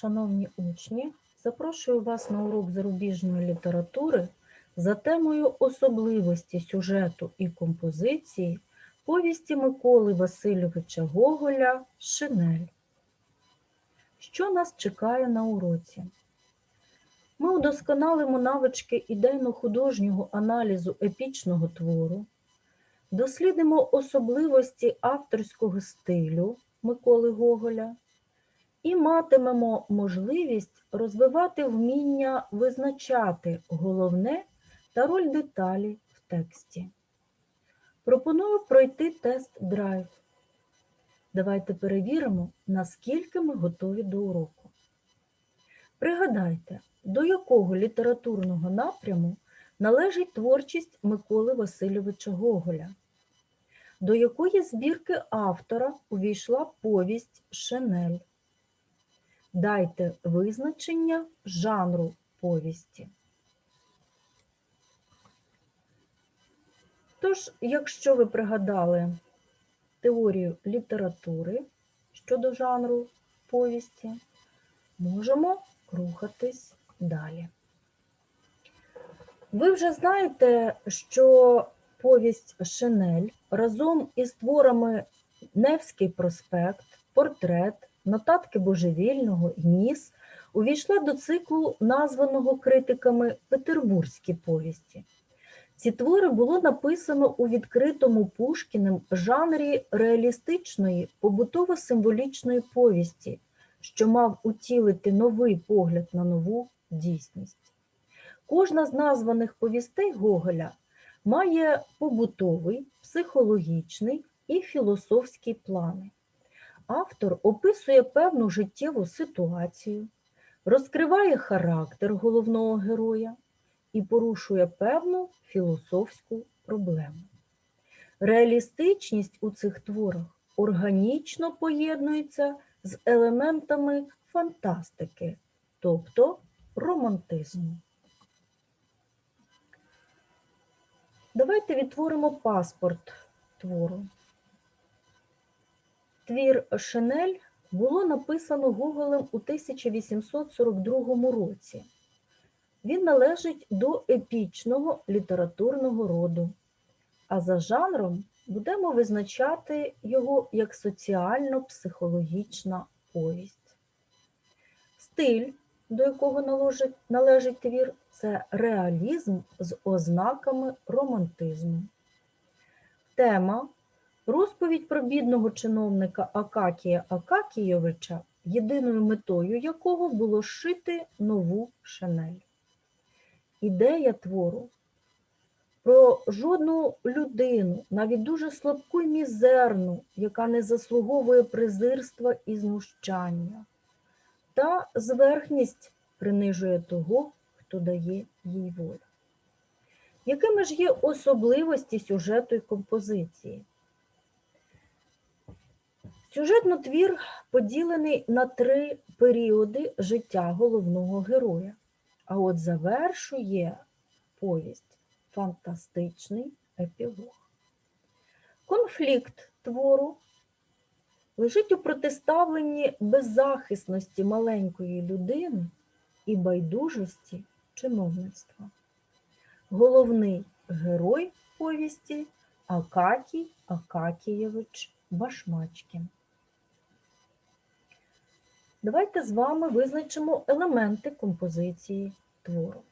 Шановні учні, запрошую вас на урок зарубіжної літератури за темою особливості сюжету і композиції повісті Миколи Васильовича Гоголя Шинель. Що нас чекає на уроці? Ми удосконалимо навички ідейно-художнього аналізу епічного твору, дослідимо особливості авторського стилю Миколи Гоголя і матимемо можливість розвивати вміння визначати головне та роль деталі в тексті. Пропоную пройти тест драйв. Давайте перевіримо, наскільки ми готові до уроку. Пригадайте, до якого літературного напряму належить творчість Миколи Васильовича Гоголя, до якої збірки автора увійшла повість Шенель. Дайте визначення жанру повісті. Тож, якщо ви пригадали теорію літератури щодо жанру повісті, можемо рухатись далі. Ви вже знаєте, що повість Шинель разом із творами Невський проспект, портрет, нотатки божевільного ніс увійшла до циклу, названого критиками Петербурзькі повісті. Ці твори було написано у відкритому Пушкіним жанрі реалістичної побутово-символічної повісті, що мав утілити новий погляд на нову дійсність. Кожна з названих повістей Гоголя має побутовий, психологічний і філософський плани. Автор описує певну життєву ситуацію, розкриває характер головного героя і порушує певну філософську проблему. Реалістичність у цих творах органічно поєднується з елементами фантастики, тобто романтизму. Давайте відтворимо паспорт твору. Твір Шинель було написано Гоголем у 1842 році. Він належить до епічного літературного роду, а за жанром будемо визначати його як соціально-психологічна повість. Стиль, до якого належить, належить твір, це реалізм з ознаками романтизму. Тема розповідь про бідного чиновника Акакія Акакійовича, єдиною метою якого було шити нову шинель. Ідея твору про жодну людину, навіть дуже слабку й мізерну, яка не заслуговує презирства і знущання, та зверхність принижує того, хто дає їй волю. Якими ж є особливості сюжету і композиції? Сюжетно твір поділений на три періоди життя головного героя, а от завершує повість фантастичний епілог. Конфлікт твору лежить у протиставленні беззахисності маленької людини і байдужості чиновництва. Головний герой повісті Акакій Акакійович Башмачкін. Давайте з вами визначимо елементи композиції твору.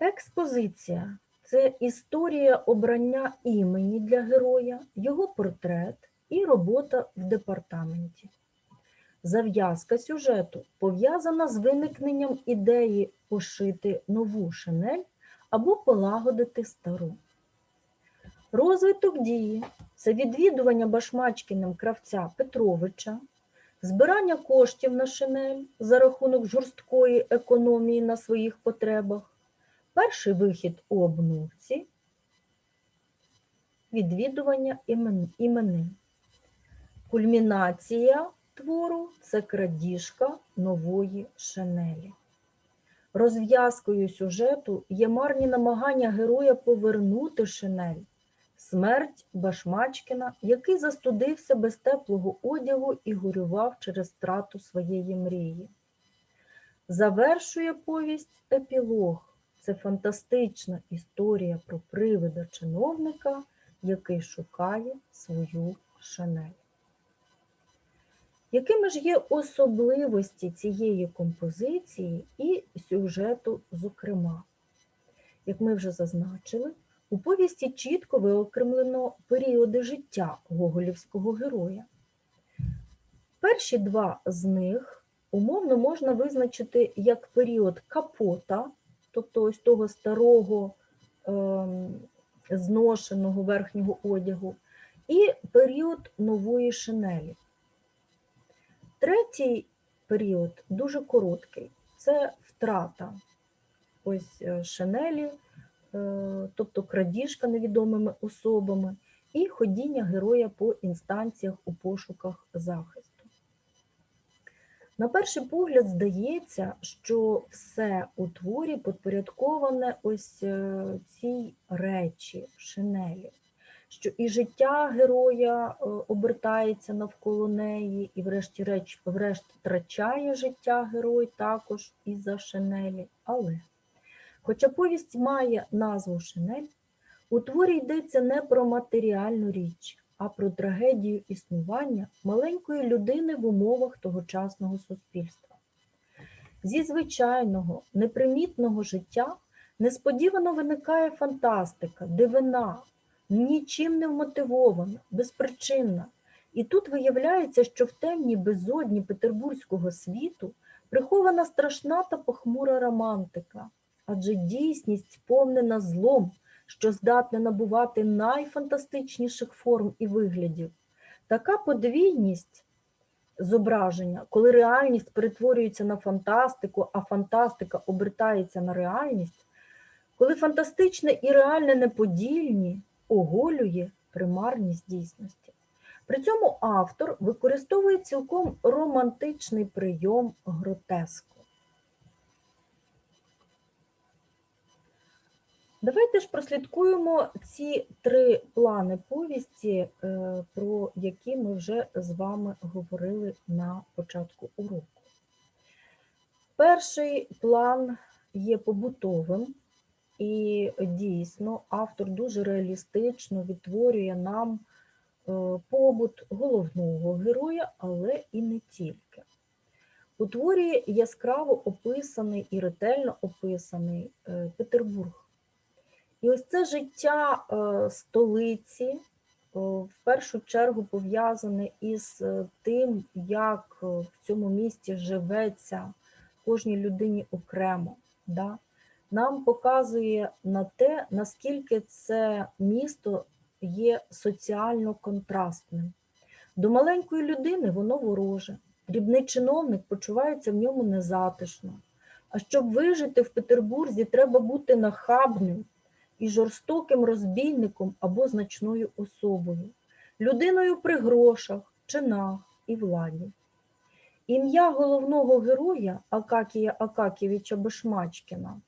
Експозиція це історія обрання імені для героя, його портрет і робота в департаменті. Зав'язка сюжету пов'язана з виникненням ідеї пошити нову шинель або полагодити стару. Розвиток дії це відвідування Башмачкіним кравця Петровича, збирання коштів на шинель за рахунок жорсткої економії на своїх потребах, перший вихід у обновці, відвідування імен, іменин. Кульмінація твору це крадіжка нової шинелі. Розв'язкою сюжету є марні намагання героя повернути шинель, Смерть Башмачкіна, який застудився без теплого одягу і горював через втрату своєї мрії. Завершує повість епілог. Це фантастична історія про привида чиновника, який шукає свою шанель. Якими ж є особливості цієї композиції і сюжету, зокрема? Як ми вже зазначили, у повісті чітко виокремлено періоди життя гоголівського героя. Перші два з них умовно можна визначити як період капота, тобто ось того старого ем, зношеного верхнього одягу, і період нової шинелі. Третій період дуже короткий це втрата ось е, шинелі, е, тобто крадіжка невідомими особами, і ходіння героя по інстанціях у пошуках захисту. На перший погляд здається, що все у творі підпорядковане ось е, цій речі, шинелі, що і життя героя е, обертається навколо неї, і, врешті-решт, врешті втрачає життя герой також із-за шинелі. Але, хоча повість має назву Шинель, у творі йдеться не про матеріальну річ, а про трагедію існування маленької людини в умовах тогочасного суспільства. Зі звичайного, непримітного життя несподівано виникає фантастика, дивина, нічим не вмотивована, безпричинна. І тут виявляється, що в темній безодні петербурзького світу прихована страшна та похмура романтика, адже дійсність сповнена злом, що здатне набувати найфантастичніших форм і виглядів. Така подвійність зображення, коли реальність перетворюється на фантастику, а фантастика обертається на реальність, коли фантастичне і реальне неподільні, оголює примарність дійсності. При цьому автор використовує цілком романтичний прийом гротеску. Давайте ж прослідкуємо ці три плани повісті, е, про які ми вже з вами говорили на початку уроку. Перший план є побутовим, і дійсно автор дуже реалістично відтворює нам е, побут головного героя, але і не тільки. У творі яскраво описаний і ретельно описаний е, Петербург. І ось це життя е, столиці е, в першу чергу пов'язане із е, тим, як в цьому місті живеться кожній людині окремо. Да? Нам показує на те, наскільки це місто є соціально контрастним. До маленької людини воно вороже, дрібний чиновник почувається в ньому незатишно. А щоб вижити в Петербурзі, треба бути нахабним і жорстоким розбійником або значною особою, людиною при грошах, чинах і владі. Ім'я головного героя Акакія Акаківича Бешмачкіна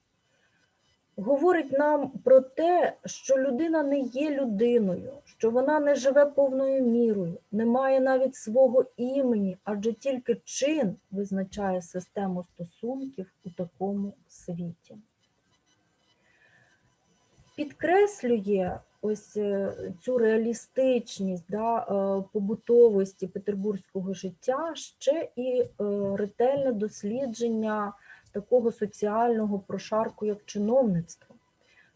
говорить нам про те, що людина не є людиною, що вона не живе повною мірою, не має навіть свого імені, адже тільки чин визначає систему стосунків у такому світі підкреслює ось е, цю реалістичність да, е, побутовості петербурзького життя ще і е, ретельне дослідження такого соціального прошарку, як чиновництво.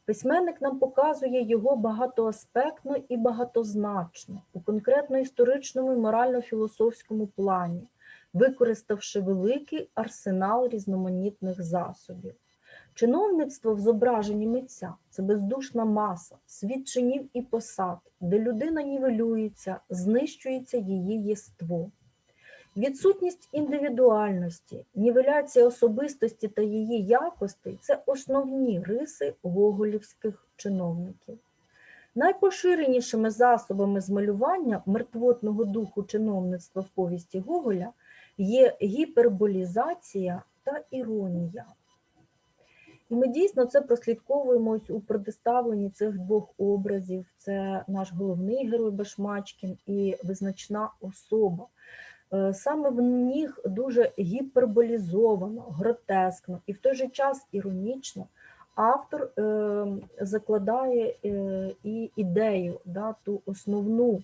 Письменник нам показує його багатоаспектно і багатозначно у конкретно історичному і морально-філософському плані, використавши великий арсенал різноманітних засобів. Чиновництво в зображенні митця це бездушна маса, світ чинів і посад, де людина нівелюється, знищується її єство. Відсутність індивідуальності, нівеляція особистості та її якостей це основні риси гоголівських чиновників. Найпоширенішими засобами змалювання мертвотного духу чиновництва в повісті Гоголя є гіперболізація та іронія. І ми дійсно це прослідковуємо ось у протиставленні цих двох образів. Це наш головний герой Башмачкін і визначна особа. Е, Саме в них дуже гіперболізовано, гротескно і в той же час іронічно автор е, закладає е, і ідею, да, ту основну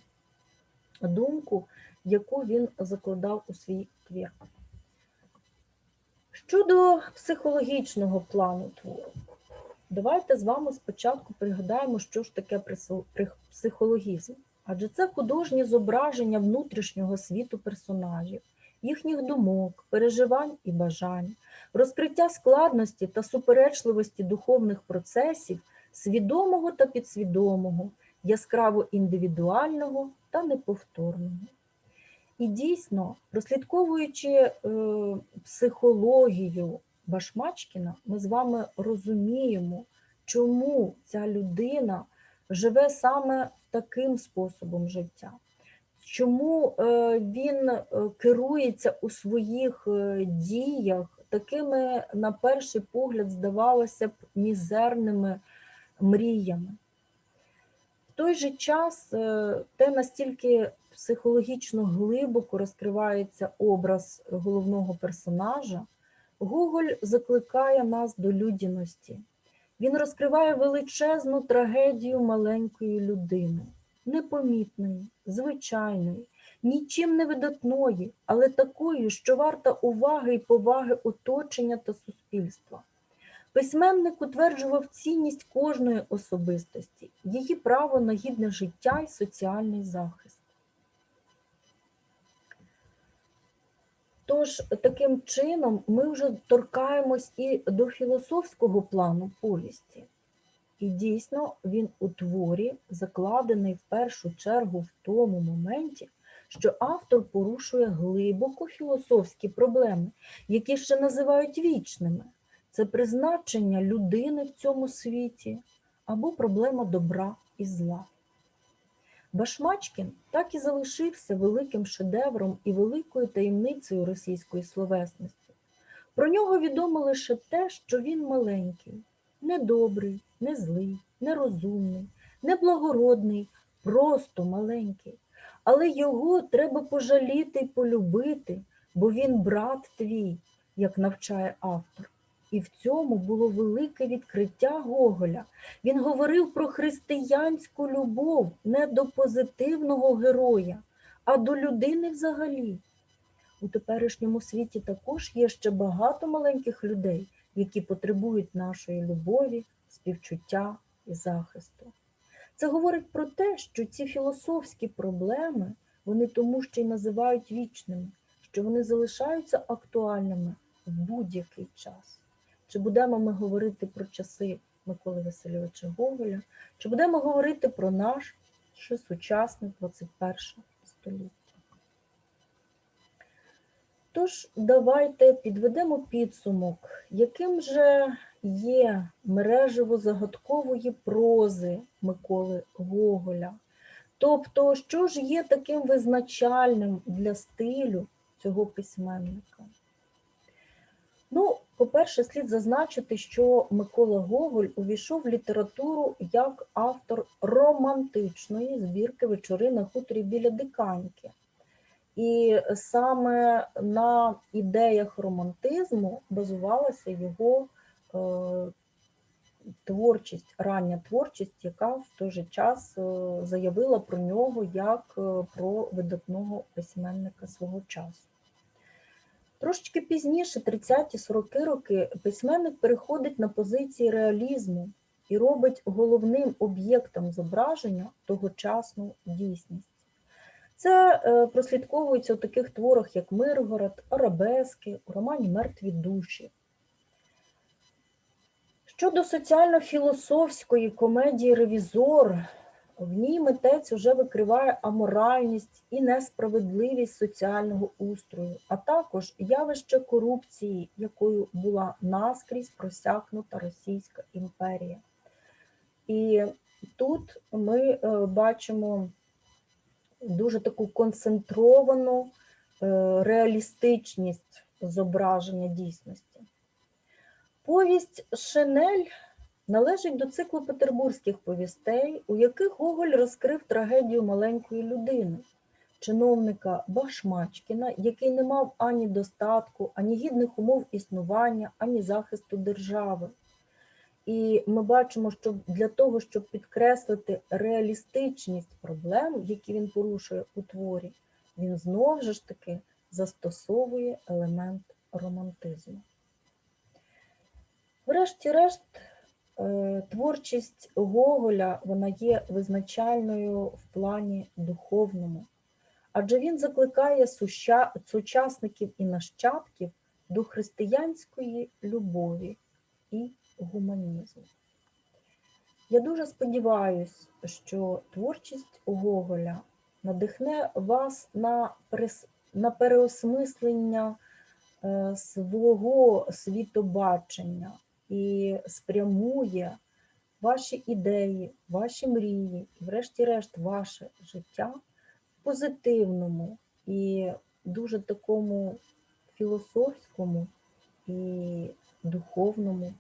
думку, яку він закладав у свій твір. Щодо психологічного плану твору, давайте з вами спочатку пригадаємо, що ж таке психологізм. Адже це художнє зображення внутрішнього світу персонажів, їхніх думок, переживань і бажань, розкриття складності та суперечливості духовних процесів, свідомого та підсвідомого, яскраво індивідуального та неповторного. І дійсно, прослідковуючи е, психологію Башмачкіна, ми з вами розуміємо, чому ця людина живе саме таким способом життя, чому е, він е, керується у своїх діях такими, на перший погляд, здавалося б, мізерними мріями. В той же час те настільки психологічно глибоко розкривається образ головного персонажа, Гоголь закликає нас до людяності. Він розкриває величезну трагедію маленької людини, непомітної, звичайної, нічим не видатної, але такої, що варта уваги і поваги оточення та суспільства. Письменник утверджував цінність кожної особистості, її право на гідне життя і соціальний захист. Тож, таким чином, ми вже торкаємось і до філософського плану повісті. І дійсно він у творі закладений в першу чергу в тому моменті, що автор порушує глибоко філософські проблеми, які ще називають вічними. Це призначення людини в цьому світі або проблема добра і зла. Башмачкін так і залишився великим шедевром і великою таємницею російської словесності. Про нього відомо лише те, що він маленький, недобрий, не злий, нерозумний, неблагородний, просто маленький. Але його треба пожаліти й полюбити, бо він брат твій, як навчає автор. І в цьому було велике відкриття Гоголя. Він говорив про християнську любов не до позитивного героя, а до людини взагалі. У теперішньому світі також є ще багато маленьких людей, які потребують нашої любові, співчуття і захисту. Це говорить про те, що ці філософські проблеми вони тому ще й називають вічними, що вони залишаються актуальними в будь-який час. Чи будемо ми говорити про часи Миколи Васильовича Гоголя, чи будемо говорити про наш ще сучасне 21 століття? Тож, давайте підведемо підсумок, яким же є мережево загадкової прози Миколи Гоголя. Тобто, що ж є таким визначальним для стилю цього письменника? Ну, по-перше, слід зазначити, що Микола Гоголь увійшов в літературу як автор романтичної збірки вечори на хуторі біля Диканьки. І саме на ідеях романтизму базувалася його е, творчість, рання творчість, яка в той же час е, заявила про нього як е, про видатного письменника свого часу. Трошечки пізніше, 30-40 роки, письменник переходить на позиції реалізму і робить головним об'єктом зображення тогочасну дійсність. Це е, прослідковується у таких творах, як Миргород, Арабески, у романі Мертві душі. Щодо соціально-філософської комедії Ревізор, в ній митець уже викриває аморальність і несправедливість соціального устрою, а також явище корупції, якою була наскрізь просякнута Російська імперія. І тут ми е, бачимо дуже таку концентровану е, реалістичність зображення дійсності. Повість Шинель належить до циклу петербурзьких повістей, у яких Гоголь розкрив трагедію маленької людини, чиновника Башмачкіна, який не мав ані достатку, ані гідних умов існування, ані захисту держави. І ми бачимо, що для того, щоб підкреслити реалістичність проблем, які він порушує у творі, він знову ж таки застосовує елемент романтизму. Врешті-решт, творчість Гоголя вона є визначальною в плані духовному, адже він закликає суща- сучасників і нащадків до християнської любові і гуманізму. Я дуже сподіваюся, що творчість Гоголя надихне вас на, перес- на переосмислення е, свого світобачення і спрямує ваші ідеї, ваші мрії, і, врешті-решт, ваше життя в позитивному і дуже такому філософському і духовному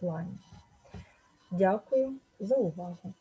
плані. Дякую за увагу.